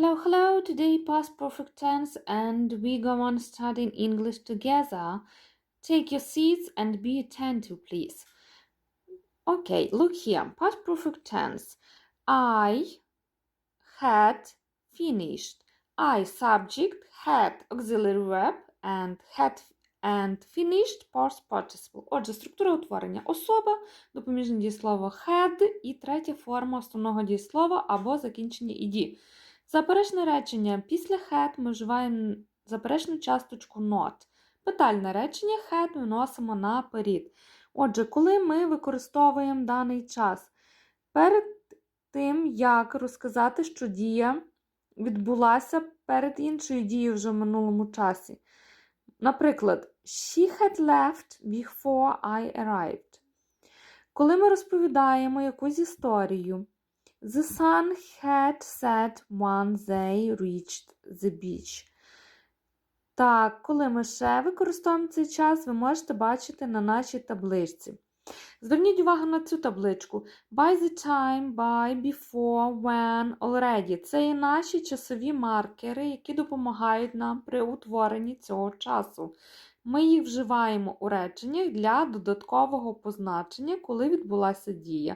Hello, hello. Today past perfect tense and we go on studying English together. Take your seats and be attentive, please. Okay, look here. Past perfect tense. I had finished. I subject, had auxiliary verb and had and finished past participle. Отже, структура утворення особа, допоміжне дієслово had і третя форма основного дієслова або закінчення іді. Заперечне речення після had ми вживаємо заперечну часточку not. Питальне речення had виносимо наперед. Отже, коли ми використовуємо даний час, перед тим, як розказати, що дія відбулася перед іншою дією вже в минулому часі. Наприклад, she had left before I arrived. Коли ми розповідаємо якусь історію, The sun had set when they reached the beach. Так, коли ми ще використовуємо цей час, ви можете бачити на нашій табличці. Зверніть увагу на цю табличку. By the time, by, before, when, already. Це є наші часові маркери, які допомагають нам при утворенні цього часу. Ми їх вживаємо у реченнях для додаткового позначення, коли відбулася дія.